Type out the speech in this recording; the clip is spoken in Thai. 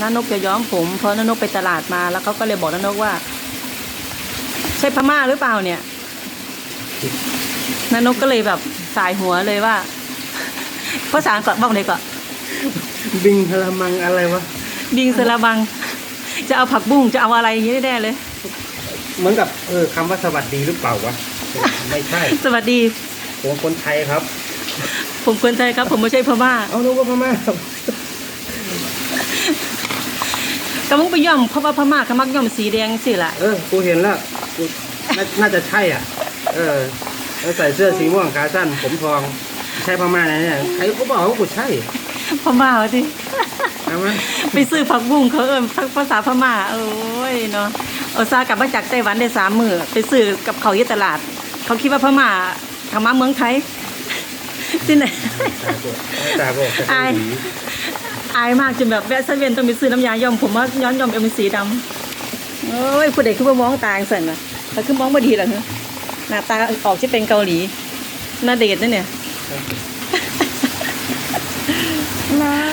น้านกจะย้อมผม เพราะน้านกไปตลาดมา แล้วเขาก็เลยบอกน้านกว่า ใช่พม่าหรือเปล่าเนี่ยน้านกก็เลยแบบสายหัวเลยว่าภาษาอังกฤษบอกเลยก่อนบิงพลมังอะไรวะบิงสระบัง จะเอาผักบุ้งจะเอาอะไรอย่างนี้แน่ๆเลย เหมือนกับเออคำว่าสวัสดีหรือเปล่าวะไม่ใช่ สวัสดีผมคนไทยครับ ผมคนไทยครับ ผมไม่ใช่พม่า เอานึกว่าพม่าครับ กำลังไปย่อมเพราะว่าพม่าเขามักย่อมสีแดงสิล่ะเออ กูเห็นแล้วกูน่าน่าจะใช่อะ เออแล้วใส่เสื้อสีม่วงขาสั้นผมทองใช่พม่าแน่เนี่ยใครก็บอกว่ากูใช่พม่าวะที่เอาไหมไปซื้อผักบุ้งเขาเอิ้นภาษาพม่าโอ้ยเนาะเอาซากลับมาจากไต้หวันได้สามมือไปซื้อกับเขาวยี่ตลาด เขาคิดว่าพม่าทำมาเมืองไทยที่ไหนตาโบตาโบอาย อายมากจนแบบแวะเซเว่นต้องไปซื้อน้ำยาย้อมผมว่าย้อนย้อมเป็นสีดำเอ้ยผู้เด็กคือว่ามองตาสั่นอะแต่คือมองมาดีหรอหน้าตาออกที่เป็นเกาหลีหน้าเด็กนั่นเนี่ย มา